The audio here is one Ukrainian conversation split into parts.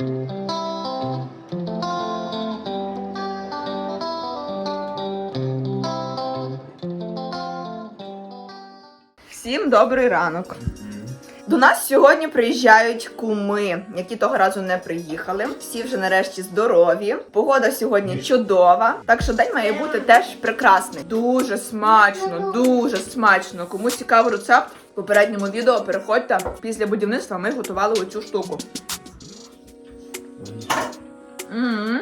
Всім добрий ранок. До нас сьогодні приїжджають куми, які того разу не приїхали. Всі вже нарешті здорові. Погода сьогодні чудова, так що день має бути теж прекрасний. Дуже смачно, дуже смачно. Кому цікавий рецепт в попередньому відео переходьте. Після будівництва ми готували оцю штуку. М-м.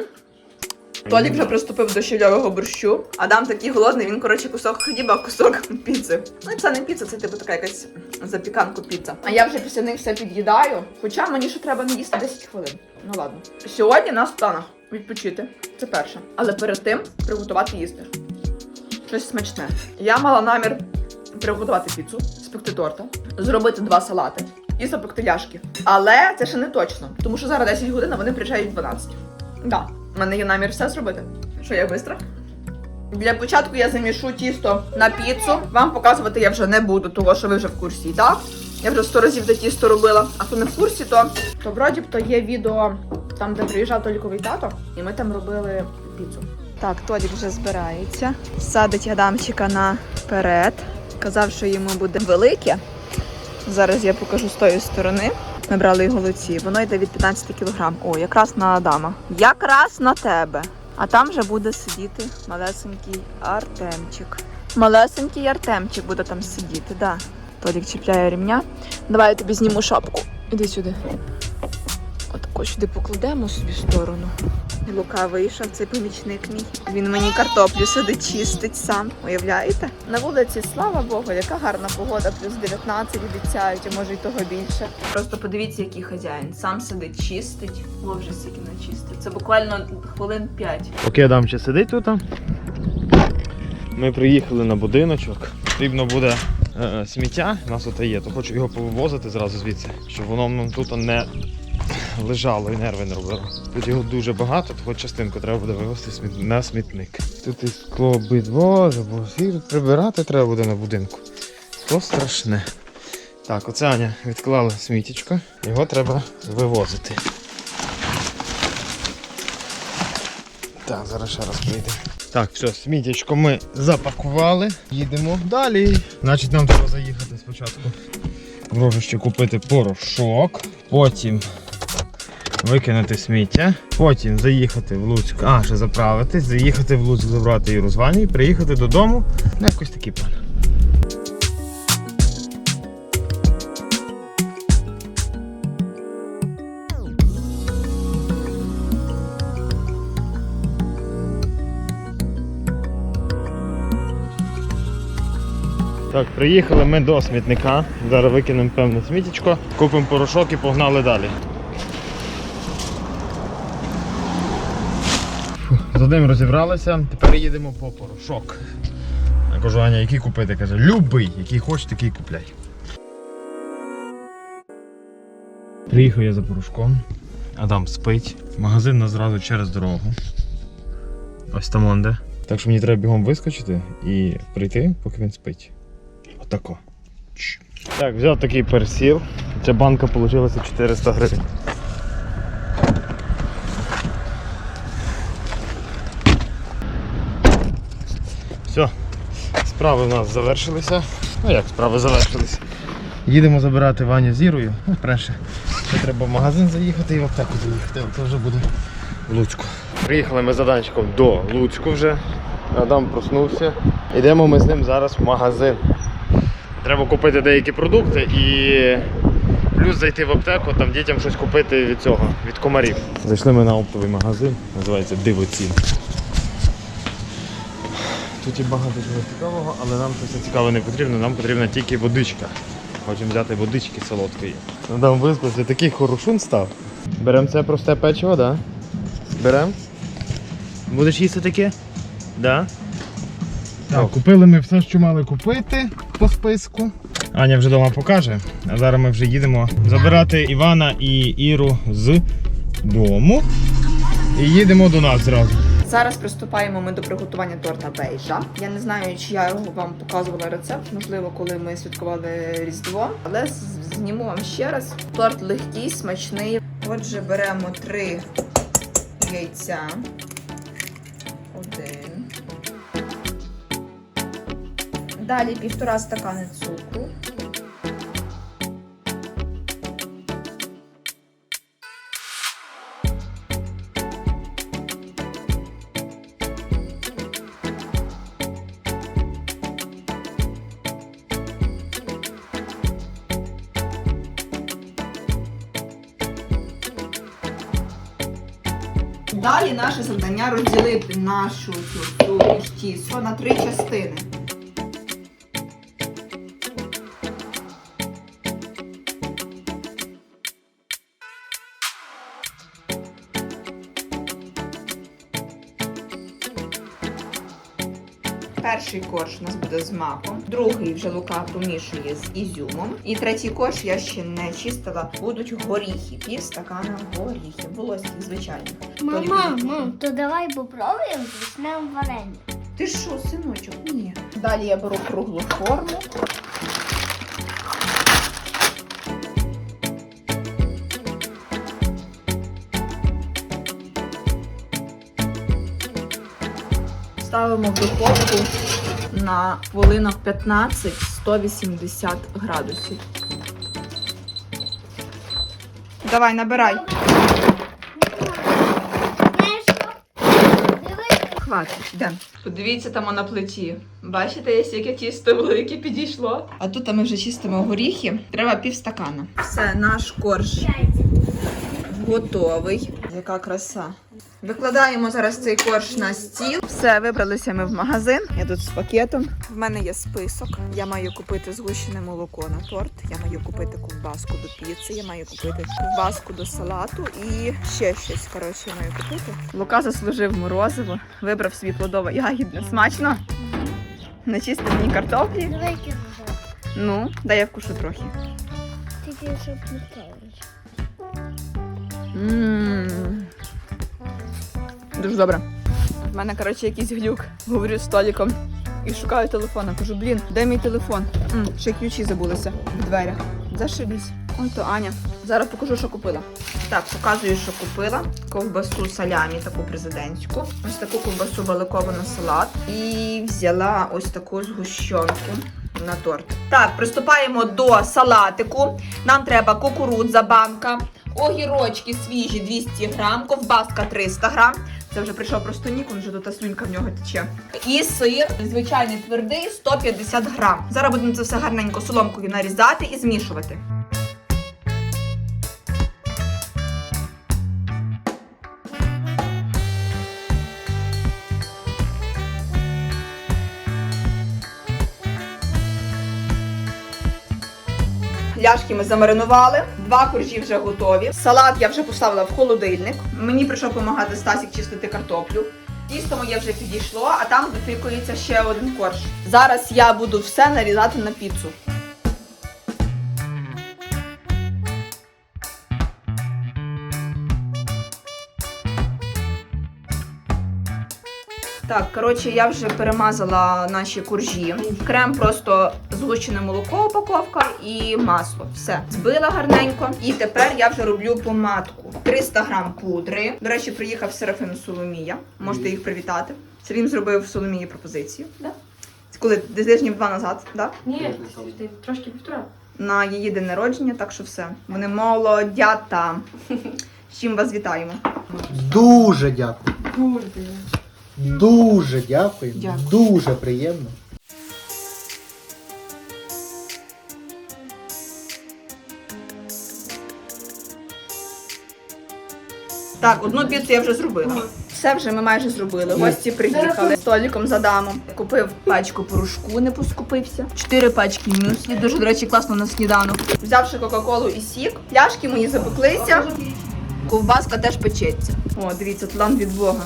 Толік вже приступив до щільового борщу. Адам такий голодний, він, коротше, кусок хліба, кусок піци. Ну, це не піца, це типу така якась запіканку піца. А я вже після них все під'їдаю. Хоча мені ще треба не їсти 10 хвилин. Ну ладно. Сьогодні нас в планах відпочити. Це перше. Але перед тим приготувати їсти. Щось смачне. Я мала намір приготувати піцу, спекти торта, зробити два салати і запекти ляшки. Але це ще не точно, тому що зараз 10 годин, а вони приїжджають в 12. Да, в мене є намір все зробити. Що я бистро? Для початку я замішу тісто на піцу. Вам показувати я вже не буду, того що ви вже в курсі, так? Я вже сто разів те тісто робила. А хто не в курсі, то, то вроді б то є відео там, де приїжджав Толіковий тато, і ми там робили піцу. Так, Толік вже збирається. Садить Адамчика наперед. Казав, що йому буде велике. Зараз я покажу з тої сторони. Ми брали його. Воно йде від 15 кг. О, якраз на Адама. Якраз на тебе. А там вже буде сидіти малесенький Артемчик. Малесенький Артемчик буде там сидіти, да. Толік чіпляє рівня. Давай я тобі зніму шапку. Іди сюди. Отако сюди покладемо собі в сторону. Лука вийшов, цей помічник мій. Він мені картоплю сидить, чистить сам. Уявляєте? На вулиці, слава Богу, яка гарна погода, плюс 19 обіцяють, а може й того більше. Просто подивіться, який хазяїн. Сам сидить, чистить. О, вже стільки начистив. Це буквально хвилин 5. Поки Адам ще сидить тут. Ми приїхали на будиночок. Потрібно буде е, сміття, у нас тут є, то хочу його повивозити зразу звідси, щоб воно нам тут не лежало і нерви не робило. Тут його дуже багато, то хоч частинку треба буде вивезти на смітник. Тут і скло бит, боже, бо всі прибирати треба буде на будинку. То страшне. Так, оце Аня відклала смітічко, його треба вивозити. Так, зараз ще раз прийде. Так, все, сміттячко ми запакували. Їдемо далі. Значить, нам треба заїхати спочатку. В рожище купити порошок, потім викинути сміття, потім заїхати в Луцьк, а, ще заправитись, заїхати в Луцьк, забрати Іру з приїхати додому. Ну, якось такий план. Так, приїхали ми до смітника. Зараз викинемо певне сміттячко, купимо порошок і погнали далі. Фу, З одним розібралися, тепер їдемо по порошок. Я кажу, Аня, який купити? Каже, любий, який хочеш, такий купляй. Приїхав я за порошком. Адам спить. Магазин нас зразу через дорогу. Ось там он де. Так що мені треба бігом вискочити і прийти, поки він спить. Отако. Так, взяв такий персіл. Ця банка вийшла 400 гривень. Все, справи в нас завершилися. Ну як справи завершилися? Їдемо забирати Ваню з Ірою. Ну, перше, ще треба в магазин заїхати і в аптеку заїхати, а це вже буде в Луцьку. Приїхали ми за Данчиком до Луцьку вже. Адам проснувся. Йдемо ми з ним зараз в магазин. Треба купити деякі продукти і плюс зайти в аптеку, там дітям щось купити від цього, від комарів. Зайшли ми на оптовий магазин, називається Дивоцін. Тут є багато чого цікавого, але нам щось цікаве не потрібно, нам потрібна тільки водичка. Хочемо взяти водички солодкої. Адам виспався, такий хорошун став. Беремо це просте печиво, так? Да? Беремо. Будеш їсти таке? Да? Так, купили ми все, що мали купити по списку. Аня вже вдома покаже. А зараз ми вже їдемо забирати Івана і Іру з дому. І їдемо до нас зразу. Зараз приступаємо ми до приготування торта бейжа. Я не знаю, чи я його вам показувала рецепт, можливо, коли ми святкували Різдво, але зніму вам ще раз. Торт легкий, смачний. Отже, беремо три яйця. Один. Далі півтора стакани цукру. Наше завдання розділити нашу цю суміш тісто на три частини. Перший корж у нас буде з маком, другий вже лука помішує з ізюмом. І третій корж я ще не чистила. Будуть горіхи, пів стакана горіхів, волоських звичайних. Мама, мам, то давай попробуємо з варення. Ти що, синочок? Ні. Далі я беру круглу форму. Ставимо в духовку на хвилинах 15 180 градусів. Давай, набирай. Хватить, йдемо. Подивіться там на плиті. Бачите, є яке тісто велике підійшло. А тут ми вже чистимо горіхи. Треба пів стакана. Все, наш корж готовий. Яка краса. Викладаємо зараз цей корж на стіл. Все, вибралися ми в магазин. Я тут з пакетом. В мене є список. Я маю купити згущене молоко на торт. Я маю купити ковбаску до піци. Я маю купити ковбаску до салату і ще щось. Коротше, я маю купити. Лука заслужив морозиво, вибрав собі плодово ягідне. Смачно. Начистив мені картоплі. Яке. Ну, дай я вкушу трохи. Тільки щоб не темніше. Дуже добре. В мене, коротше, якийсь глюк. Говорю з Толіком і шукаю телефона. Кажу, блін, де мій телефон? М, ще ключі забулися в дверях. Зашибісь. Ой, то Аня. Зараз покажу, що купила. Так, показую, що купила. Ковбасу салямі, таку президентську. Ось таку ковбасу баликову на салат. І взяла ось таку згущенку на торт. Так, приступаємо до салатику. Нам треба кукурудза банка, огірочки свіжі 200 грам, ковбаска 300 грам. Це вже прийшов просто нік, вже тут та слюнка в нього тече. І сир, звичайний твердий, 150 грам. Зараз будемо це все гарненько соломкою нарізати і змішувати. Ляшки ми замаринували, два коржі вже готові. Салат я вже поставила в холодильник. Мені прийшов допомагати Стасік чистити картоплю. Тісто моє вже підійшло, а там допікується ще один корж. Зараз я буду все нарізати на піцу. Так, коротше, я вже перемазала наші коржі. Крем просто згущене молоко, упаковка і масло. Все. Збила гарненько. І тепер я вже роблю помадку. 300 грам пудри. До речі, приїхав Серафим Соломія. Можете їх привітати. Сергій зробив Соломії пропозицію. Да. Це коли десь тижнів два назад, да? Ні, трошки півтора. на її день народження, так що все. Вони молодята. З чим вас вітаємо. Дуже дякую. Дуже дуже. Дуже дякую. Дякую. Дуже приємно. Так, одну піцу я вже зробила. Все вже ми майже зробили. Гості приїхали з Толіком з Адамом. Купив пачку порошку, не поскупився. Чотири пачки мюслі. Дуже, до речі, класно на сніданок. Взявши Кока-Колу і сік, пляшки мої запеклися. Ковбаска теж печеться. О, дивіться, план від Бога.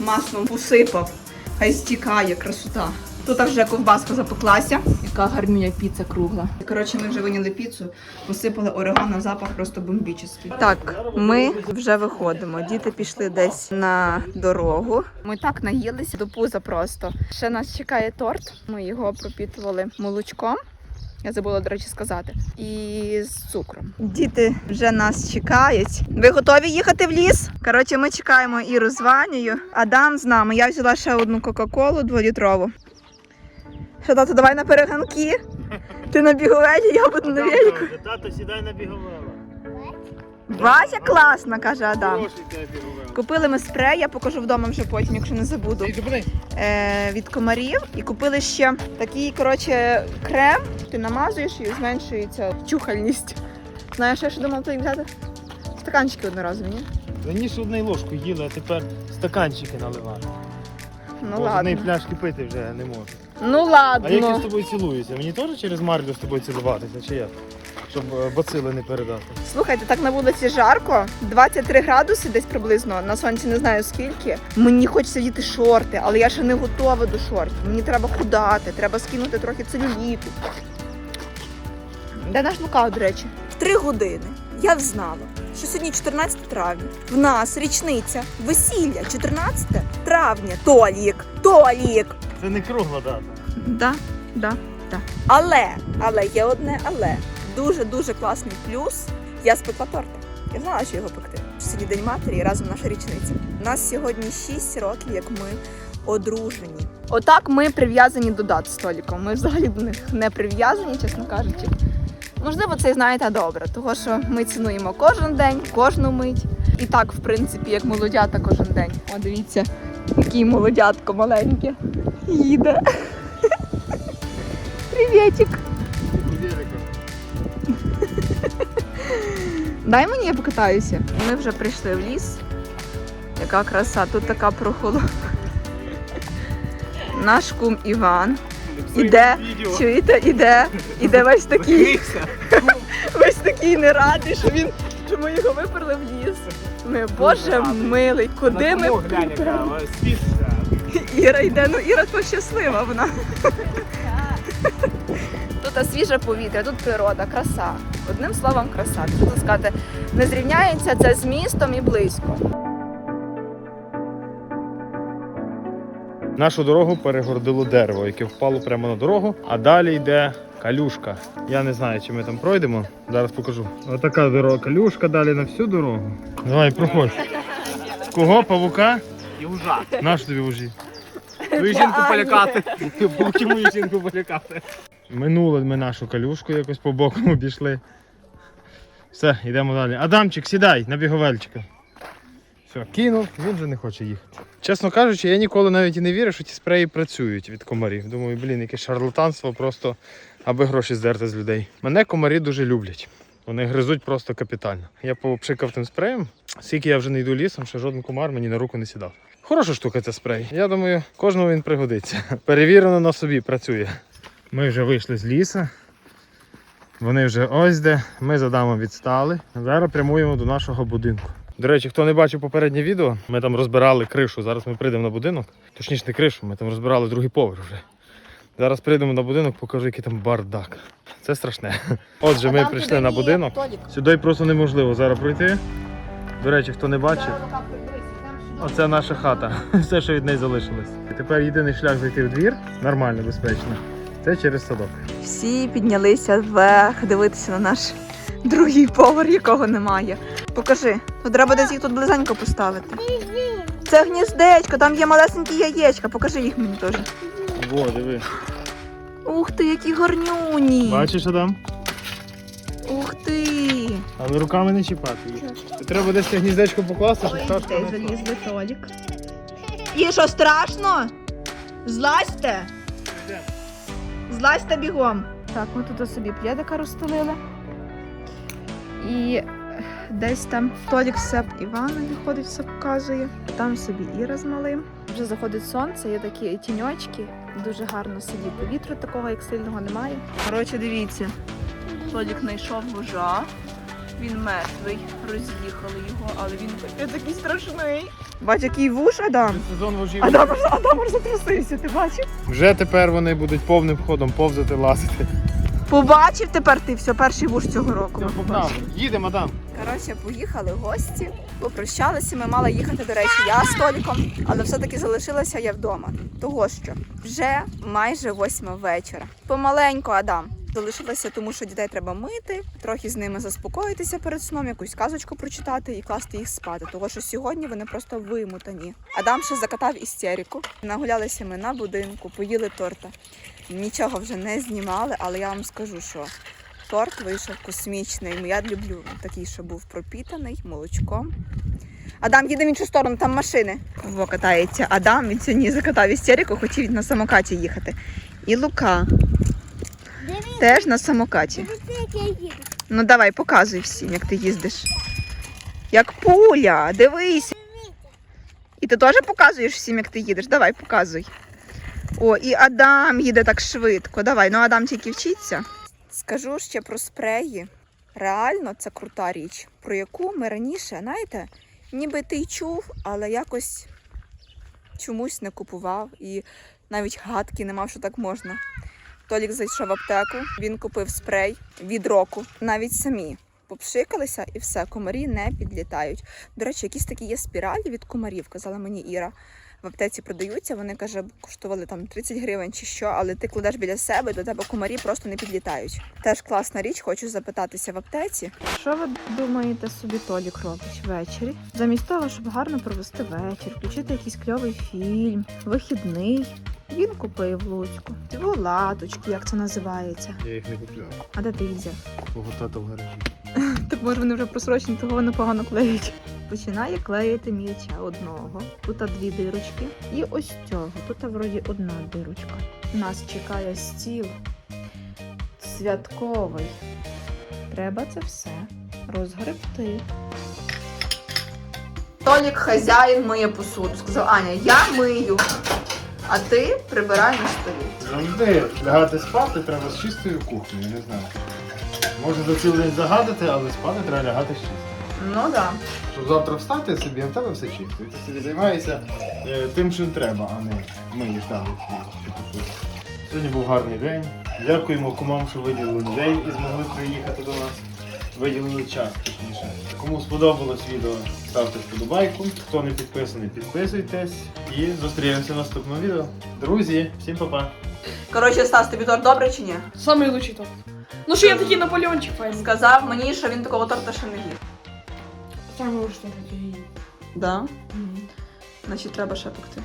Маслом посипав. Хай стікає, красота. Тут вже ковбаска запеклася. Яка гарнюня піца кругла. Коротше, ми вже виняли піцу, посипали орегано, запах просто бомбічний. Так, ми вже виходимо. Діти пішли десь на дорогу. Ми так наїлися до пуза просто. Ще нас чекає торт. Ми його пропітували молочком. Я забула, до речі, сказати. І з цукром. Діти вже нас чекають. Ви готові їхати в ліс? Коротше, ми чекаємо Іру з Ванією. Адам з нами. Я взяла ще одну Кока-Колу дволітрову. Що, тато, давай на перегонки? Ти на біговелі, я буду на велику. Тато, сідай на біговела. Вася класно, каже Адам. Купили ми спрей, я покажу вдома вже потім, якщо не забуду. Е, від комарів. І купили ще такий, коротше, крем. Ти намазуєш і зменшується чухальність. Знаєш, я ще думала тобі взяти? Стаканчики одноразові, ні? Раніше однією ложкою їли, а тепер стаканчики наливали. Ну Бо з пляшки пити вже не можу. Ну ладно. А як я з тобою цілуюся? Мені теж через марлю з тобою цілуватися, чи як? Щоб е, бацили не передати. Слухайте, так на вулиці жарко, 23 градуси десь приблизно, на сонці не знаю скільки. Мені хочеться діти шорти, але я ще не готова до шортів. Мені треба худати, треба скинути трохи целюліту. Де наш лукав, до речі? Три години я взнала, що сьогодні 14 травня. В нас річниця весілля 14 травня. Толік, Толік. Це не кругла дата. Да, да, да. Але, але є одне але. Дуже дуже класний плюс. Я спекла торта. Я знала, що його пекти. Сьогодні день матері і разом наша річниця. У нас сьогодні 6 років, як ми одружені. Отак ми прив'язані до дат з Толіком. Ми взагалі до них не прив'язані, чесно кажучи. Можливо, це і знаєте добре, тому що ми цінуємо кожен день, кожну мить. І так, в принципі, як молодята кожен день. О, дивіться, який молодятко маленьке. Їде. Привітик. Дай мені я покатаюся. Ми вже прийшли в ліс. Яка краса, тут така прохолода. Наш кум Іван. Іде, чуєте, іде, іде весь такий. Весь такий не радий, що він, що ми його виперли в ліс. Ми, боже милий, куди ми? Іра йде, ну Іра то щаслива вона. Тут свіже повітря, тут природа, краса. Одним словом, краса. Тут сказати, не зрівняється це з містом і близько. Нашу дорогу перегородило дерево, яке впало прямо на дорогу, а далі йде калюшка. Я не знаю, чи ми там пройдемо. Зараз покажу. Отака дорога, калюшка далі на всю дорогу. Давай, проходь. Кого? Павука? І ужа. Наш тобі вужі. Твою жінку полякати. Мою жінку полякати. Минули ми нашу калюшку, якось по боку обійшли. Все, йдемо далі. Адамчик, сідай на біговельчика. Все, кинув, він вже не хоче їхати. Чесно кажучи, я ніколи навіть і не вірив, що ті спреї працюють від комарів. Думаю, блін, яке шарлатанство, просто аби гроші здерти з людей. Мене комарі дуже люблять. Вони гризуть просто капітально. Я попшикав тим спреєм. Скільки я вже не йду лісом, ще жоден комар мені на руку не сідав. Хороша штука ця спрей. Я думаю, кожному він пригодиться. Перевірено на собі, працює. Ми вже вийшли з лісу. Вони вже ось де. Ми за дамом відстали. Зараз прямуємо до нашого будинку. До речі, хто не бачив попереднє відео, ми там розбирали кришу. Зараз ми прийдемо на будинок. Точніше, не кришу, ми там розбирали другий поверх вже. Зараз прийдемо на будинок, покажу, який там бардак. Це страшне. Отже, ми прийшли на будинок. Сюди просто неможливо зараз пройти. До речі, хто не бачив, оце наша хата. Все, що від неї залишилось. І тепер єдиний шлях зайти в двір, нормально, безпечно. Це через садок. Всі піднялися вверх дивитися на наш другий поверх, якого немає. Покажи, то треба десь їх тут близенько поставити. Це гніздечко, там є малесенькі яєчка. Покажи їх мені теж. Во, диви. Ух ти, які гарнюні! Бачиш, Адам? Ух ти! Але руками не чіпати. їх. Треба десь це гніздечко покласти, щоб пташка не залізли Толік. І що страшно? Злазьте! Злазьте бігом. Так, ми тут собі п'єдика розстелили. І десь там Толік все Іванові ходить, все показує. Там собі Іра з малим. Вже заходить сонце, є такі тіньочки. Дуже гарно сидить повітру такого як сильного немає. Коротше, дивіться. Толік знайшов вожа. Він мертвий, роз'їхали його, але він капець такий страшний. Бач, який вуш Адам. Сезон вожів. Адам, аж- Адам аж затрусився, ти бачив? Вже тепер вони будуть повним ходом повзати, лазити. Побачив тепер ти все, перший вуш цього року. ми Погнали. Їдемо там. Коротше, поїхали гості, попрощалися. Ми мали їхати, до речі, я з Толіком, але все-таки залишилася я вдома. Того що вже майже восьма вечора. Помаленьку, Адам. Залишилася, тому що дітей треба мити, трохи з ними заспокоїтися перед сном, якусь казочку прочитати і класти їх спати. Тому що сьогодні вони просто вимотані. Адам ще закатав істерику. Нагулялися ми на будинку, поїли торта. Нічого вже не знімали, але я вам скажу, що торт вийшов космічний. Я люблю такий, що був пропітаний молочком. Адам, їде в іншу сторону, там машини. Во катається. Адам він сьогодні закатав істерику, хотів на самокаті їхати. І Лука теж на самокаті. Ну давай, показуй всім, як ти їздиш. Як пуля, дивись. І ти теж показуєш всім, як ти їдеш. Давай, показуй. О, і Адам їде так швидко. Давай, ну Адам тільки вчиться. Скажу ще про спреї. Реально це крута річ, про яку ми раніше, знаєте, ніби ти й чув, але якось чомусь не купував і навіть гадки не мав, що так можна. Толік зайшов в аптеку, він купив спрей від року. Навіть самі попшикалися і все, комарі не підлітають. До речі, якісь такі є спіралі від комарів, казала мені Іра. В аптеці продаються, вони каже, коштували там 30 гривень чи що, але ти кладеш біля себе, до тебе комарі просто не підлітають. Теж класна річ, хочу запитатися в аптеці. Що ви думаєте собі Толік робить ввечері? Замість того, щоб гарно провести вечір, включити якийсь кльовий фільм, вихідний. Він купив Луцьку. Латочки, як це називається. Я їх не купляв. А де ти їх взяв? Кого в гаражі. Так може вони вже просрочені, того вони погано клеють. Починає клеїти м'яча одного. Тут дві дирочки. І ось цього. Тут вроді одна дирочка. Нас чекає стіл святковий. Треба це все розгребти. Толік хазяїн миє посуду. Сказав Аня, я мию, а ти прибирай на столі. Завжди лягати спати треба з чистою кухнею, не знаю. Може за цілий день загадати, але спати треба лягати з чистою. Ну так. Да. Щоб завтра встати собі, а в тебе все чисто. І ти собі займаєшся е, тим, чим треба, а не миєш далі. Сьогодні був гарний день. Дякуємо кумам, що виділили день і змогли приїхати до нас. Виділили час, точніше. Кому сподобалось відео, ставте вподобайку. Хто не підписаний, підписуйтесь. І зустрінемося в наступному відео. Друзі, всім па-па! Коротше, Стас, тобі торт добре чи ні? Самий лучший торт. Ну що я такий Наполеончик файний. Сказав мені, що він такого торта ще не їв. Лучший торт, який їв. Да? Значить, треба ще пекти.